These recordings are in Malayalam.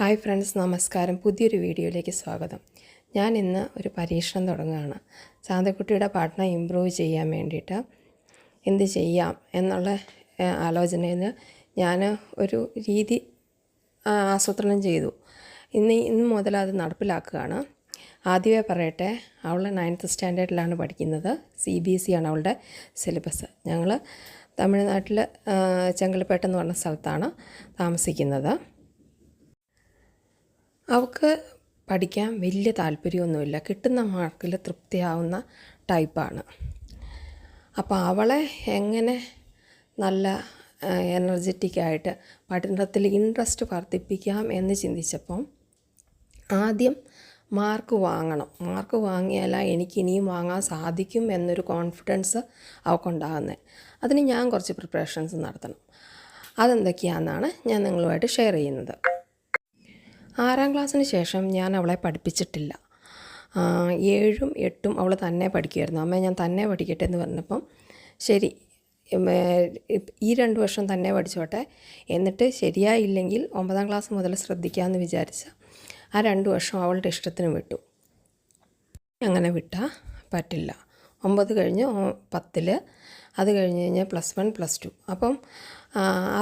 ഹായ് ഫ്രണ്ട്സ് നമസ്കാരം. പുതിയൊരു വീഡിയോയിലേക്ക് സ്വാഗതം. ഞാൻ ഇന്ന് ഒരു പരീക്ഷണം തുടങ്ങുകയാണ്. ചാന്തക്കുട്ടിയുടെ പഠനം ഇമ്പ്രൂവ് ചെയ്യാൻ വേണ്ടിയിട്ട് എന്ത് ചെയ്യാം എന്നുള്ള ആലോചനയിൽ ഞാൻ ഒരു രീതി ആസൂത്രണം ചെയ്തു. ഇന്ന് ഇന്ന് മുതൽ അത് നടപ്പിലാക്കുകയാണ്. ആദ്യമേ പറയട്ടെ അവൾ നയൻത്ത് സ്റ്റാൻഡേർഡിലാണ് പഠിക്കുന്നത്. സി ബി എസ് സി ആണ് അവളുടെ സിലബസ് ഞങ്ങൾ തമിഴ്നാട്ടിൽ ചെങ്കൽപ്പേട്ടെന്ന് ചെങ്കൽപ്പേട്ട് പറഞ്ഞ സ്ഥലത്താണ് താമസിക്കുന്നത്. അവൾക്ക് പഠിക്കാൻ വലിയ താല്പര്യമൊന്നുമില്ല. കിട്ടുന്ന മാർക്കിൽ തൃപ്തിയാവുന്ന ടൈപ്പാണ്. അപ്പോൾ അവളെ എങ്ങനെ നല്ല എനർജറ്റിക്കായിട്ട് പഠനത്തിൽ ഇൻട്രസ്റ്റ് വർദ്ധിപ്പിക്കാം എന്ന് ചിന്തിച്ചപ്പം ആദ്യം മാർക്ക് വാങ്ങണം. മാർക്ക് വാങ്ങിയാൽ എനിക്ക് ഇനിയും വാങ്ങാൻ സാധിക്കും എന്നൊരു കോൺഫിഡൻസ് അവൾക്കുണ്ടാകുന്നത് അതിന് ഞാൻ കുറച്ച് പ്രിപ്പറേഷൻസ് നടത്തണം. അതെന്തൊക്കെയാണെന്നാണ് ഞാൻ നിങ്ങളുമായിട്ട് ഷെയർ ചെയ്യുന്നത്. ആറാം ക്ലാസ്സിന് ശേഷം ഞാൻ അവളെ പഠിപ്പിച്ചിട്ടില്ല. ഏഴും എട്ടും അവൾ തന്നെ പഠിക്കുമായിരുന്നു അമ്മ ഞാൻ തന്നെ പഠിക്കട്ടെ എന്ന് പറഞ്ഞപ്പം ശരി ഈ രണ്ട് വർഷം തന്നെ പഠിച്ചോട്ടെ. എന്നിട്ട് ശരിയായില്ലെങ്കിൽ ഒമ്പതാം ക്ലാസ് മുതൽ ശ്രദ്ധിക്കാമെന്ന് വിചാരിച്ച ആ രണ്ട് വർഷം അവളുടെ ഇഷ്ടത്തിന് വിട്ടു. അങ്ങനെ വിട്ടാൽ പറ്റില്ല. ഒമ്പത് കഴിഞ്ഞ് പത്തിൽ അത് കഴിഞ്ഞ് കഴിഞ്ഞാൽ പ്ലസ് വൺ പ്ലസ് ടു. അപ്പം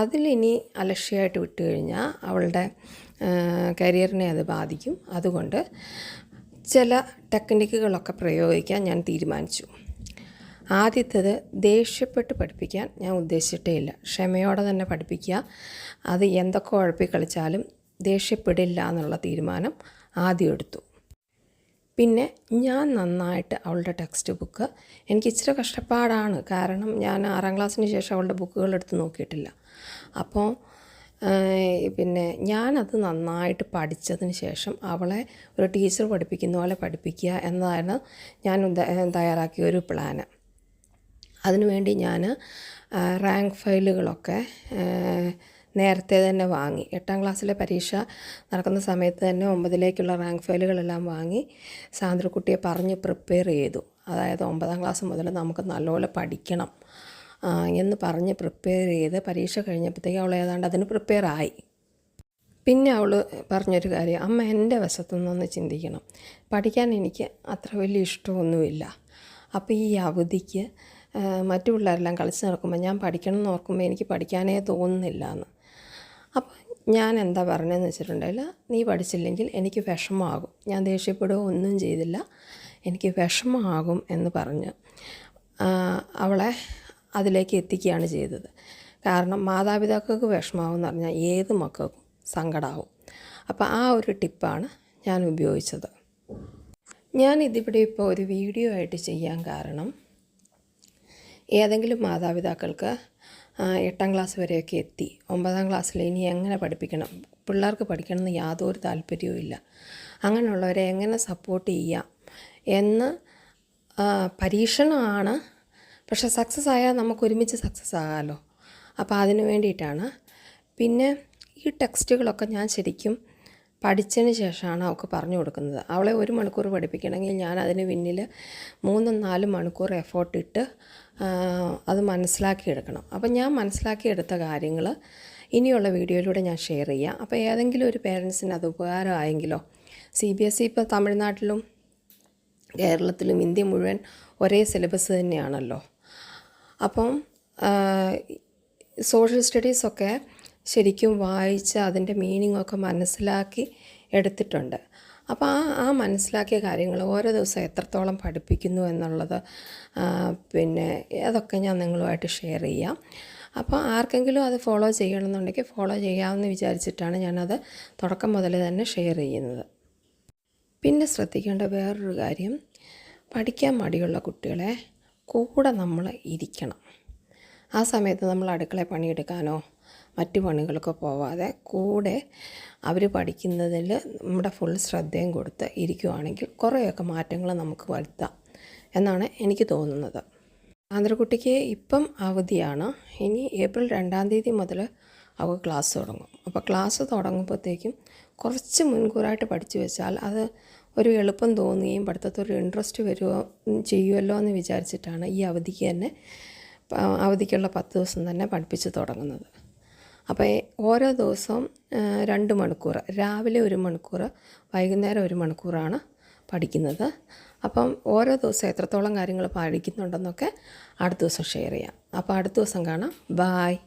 അതിലിനി അലക്ഷ്യമായിട്ട് വിട്ട് കഴിഞ്ഞാൽ അവളുടെ കരിയറിനെ അത് ബാധിക്കും. അതുകൊണ്ട് ചില ടെക്നിക്കുകളൊക്കെ പ്രയോഗിക്കാൻ ഞാൻ തീരുമാനിച്ചു. ആദ്യത്തേത് ദേഷ്യപ്പെട്ട് പഠിപ്പിക്കാൻ ഞാൻ ഉദ്ദേശിച്ചിട്ടേ ഇല്ല. ക്ഷമയോടെ തന്നെ പഠിപ്പിക്കുക. അത് എന്തൊക്കെ ഉഴപ്പി കളിച്ചാലും ദേഷ്യപ്പെടില്ല എന്നുള്ള തീരുമാനം ആദ്യം എടുത്തു. പിന്നെ ഞാൻ നന്നായിട്ട് അവളുടെ ടെക്സ്റ്റ് ബുക്ക് എനിക്ക് ഇച്ചിരി കഷ്ടപ്പാടാണ്. കാരണം ഞാൻ ആറാം ക്ലാസ്സിന് ശേഷം അവളുടെ ബുക്കുകൾ എടുത്ത് നോക്കിയിട്ടില്ല. അപ്പോൾ പിന്നെ ഞാനത് നന്നായിട്ട് പഠിച്ചതിന് ശേഷം അവളെ ഒരു ടീച്ചർ പഠിപ്പിക്കുന്ന പോലെ പഠിപ്പിക്കുക എന്നതാണ് ഞാൻ തയ്യാറാക്കിയ ഒരു പ്ലാന്. അതിനുവേണ്ടി ഞാൻ റാങ്ക് ഫയലുകളൊക്കെ നേരത്തെ തന്നെ വാങ്ങി. എട്ടാം ക്ലാസ്സിലെ പരീക്ഷ നടക്കുന്ന സമയത്ത് തന്നെ ഒമ്പതിലേക്കുള്ള റാങ്ക് ഫയലുകളെല്ലാം വാങ്ങി സാന്ദ്രക്കുട്ടിയെ പറഞ്ഞ് പ്രിപ്പയർ ചെയ്തു. അതായത് ഒമ്പതാം ക്ലാസ് മുതൽ നമുക്ക് നല്ലപോലെ പഠിക്കണം. എന്ന് പറഞ്ഞ് പ്രിപ്പയർ ചെയ്ത് പരീക്ഷ കഴിഞ്ഞപ്പോഴത്തേക്ക് അവൾ ഏതാണ്ട് അതിന് പ്രിപ്പയർ ആയി. പിന്നെ അവൾ പറഞ്ഞൊരു കാര്യം അമ്മ എന്റെ വശത്തുനിന്നൊന്ന് ചിന്തിക്കണം. പഠിക്കാൻ എനിക്ക് അത്ര വലിയ ഇഷ്ടമൊന്നുമില്ല. അപ്പോൾ ഈ അവധിക്ക് മറ്റു പിള്ളേരെല്ലാം കളിച്ച് നടക്കുമ്പോൾ ഞാൻ പഠിക്കണം എന്ന് ഓർക്കുമ്പോൾ എനിക്ക് പഠിക്കാനേ തോന്നുന്നില്ല എന്ന്. അപ്പം ഞാൻ എന്താ പറഞ്ഞതെന്ന് വെച്ചിട്ടുണ്ടെങ്കിൽ നീ പഠിച്ചില്ലെങ്കിൽ എനിക്ക് വിഷമമാകും. ഞാൻ ദേഷ്യപ്പെടുകയോ ഒന്നും ചെയ്തില്ല. എനിക്ക് വിഷമമാകും എന്ന് പറഞ്ഞ് അവളെ അതിലേക്ക് എത്തിക്കുകയാണ് ചെയ്തത്. കാരണം മാതാപിതാക്കൾക്ക് വിഷമാവും എന്ന് പറഞ്ഞാൽ ഏത് മക്കൾക്കും സങ്കടമാവും അപ്പോൾ ആ ഒരു ടിപ്പാണ് ഞാൻ ഉപയോഗിച്ചത്. ഞാൻ ഇതിവിടെ ഇപ്പോൾ ഒരു വീഡിയോ ആയിട്ട് ചെയ്യാൻ കാരണം ഏതെങ്കിലും മാതാപിതാക്കൾക്ക് എട്ടാം ക്ലാസ് വരെയൊക്കെ എത്തി. ഒമ്പതാം ക്ലാസ്സിൽ ഇനി എങ്ങനെ പഠിപ്പിക്കണം? പിള്ളേർക്ക് പഠിക്കണമെന്ന് യാതൊരു താല്പര്യവും ഇല്ല. അങ്ങനെയുള്ളവരെ എങ്ങനെ സപ്പോർട്ട് ചെയ്യാം എന്ന് പരീക്ഷണമാണ് പക്ഷെ സക്സസ് ആയാൽ നമുക്ക് ഒരുമിച്ച് സക്സസ് ആകാമല്ലോ അപ്പോൾ അതിന് വേണ്ടിയിട്ടാണ്. പിന്നെ ഈ ടെക്സ്റ്റുകളൊക്കെ ഞാൻ ശരിക്കും പഠിച്ചതിന് ശേഷമാണ് അവൾക്ക് പറഞ്ഞു കൊടുക്കുന്നത്. അവളെ ഒരു മണിക്കൂർ പഠിപ്പിക്കണമെങ്കിൽ ഞാൻ അതിന് പിന്നിൽ മൂന്നും നാലും മണിക്കൂർ എഫോർട്ട് ഇട്ട് അത് മനസ്സിലാക്കിയെടുക്കണം അപ്പം ഞാൻ മനസ്സിലാക്കിയെടുത്ത കാര്യങ്ങൾ ഇനിയുള്ള വീഡിയോയിലൂടെ ഞാൻ ഷെയർ ചെയ്യാം. അപ്പോൾ ഏതെങ്കിലും ഒരു പേരൻസിന് അത് ഉപകാരമായെങ്കിലോ സി ബി എസ് ഇ ഇപ്പോൾ തമിഴ്നാട്ടിലും കേരളത്തിലും ഇന്ത്യ മുഴുവൻ ഒരേ സിലബസ് തന്നെയാണല്ലോ. അപ്പം സോഷ്യൽ സ്റ്റഡീസൊക്കെ ശരിക്കും വായിച്ച് അതിന്റെ മീനിങ്ങൊക്കെ മനസ്സിലാക്കി എടുത്തിട്ടുണ്ട്. അപ്പോൾ ആ ആ മനസ്സിലാക്കിയ കാര്യങ്ങൾ ഓരോ ദിവസം എത്രത്തോളം പഠിപ്പിക്കുന്നു എന്നുള്ളത് പിന്നെ അതൊക്കെ ഞാൻ നിങ്ങളുമായിട്ട് ഷെയർ ചെയ്യാം. അപ്പോൾ ആർക്കെങ്കിലും അത് ഫോളോ ചെയ്യണമെന്നുണ്ടെങ്കിൽ ഫോളോ ചെയ്യാമെന്ന് വിചാരിച്ചിട്ടാണ് ഞാനത് തുടക്കം മുതൽ തന്നെ ഷെയർ ചെയ്യുന്നത്. പിന്നെ ശ്രദ്ധിക്കേണ്ട വേറൊരു കാര്യം പഠിക്കാൻ മടിയുള്ള കുട്ടികളെ കൂടെ നമ്മൾ ഇരിക്കണം. ആ സമയത്ത് നമ്മൾ അടുക്കള പണിയെടുക്കാനോ മറ്റു പണികൾക്കോ പോവാതെ കൂടെ അവർ പഠിക്കുന്നതിൽ നമ്മുടെ ഫുൾ ശ്രദ്ധയും കൊടുത്ത് ഇരിക്കുവാണെങ്കിൽ കുറേയൊക്കെ മാറ്റങ്ങൾ നമുക്ക് വരുത്താം എന്നാണ് എനിക്ക് തോന്നുന്നത്. ആന്ധ്രക്കുട്ടിക്ക് ഇപ്പം അവധിയാണ്. ഇനി ഏപ്രിൽ രണ്ടാം തീയതി മുതൽ അവ ക്ലാസ് തുടങ്ങും. അപ്പോൾ ക്ലാസ് തുടങ്ങുമ്പോഴത്തേക്കും കുറച്ച് മുൻകൂറായിട്ട് പഠിച്ചു വെച്ചാൽ അത് ഒരു എളുപ്പം തോന്നുകയും പഠിത്തത്തൊരു ഇൻട്രസ്റ്റ് വരുമോ ചെയ്യുമല്ലോ എന്ന് വിചാരിച്ചിട്ടാണ് ഈ അവധിക്ക് തന്നെ അവധിക്കുള്ള പത്ത് ദിവസം തന്നെ പഠിപ്പിച്ച് തുടങ്ങുന്നത്. അപ്പോൾ ഓരോ ദിവസവും രണ്ട് മണിക്കൂർ രാവിലെ ഒരു മണിക്കൂർ വൈകുന്നേരം ഒരു മണിക്കൂറാണ് പഠിക്കുന്നത്. അപ്പം ഓരോ ദിവസം എത്രത്തോളം കാര്യങ്ങൾ പഠിക്കുന്നുണ്ടെന്നൊക്കെ അടുത്ത ദിവസം ഷെയർ ചെയ്യാം. അപ്പോൾ അടുത്ത ദിവസം കാണാം. ബായ്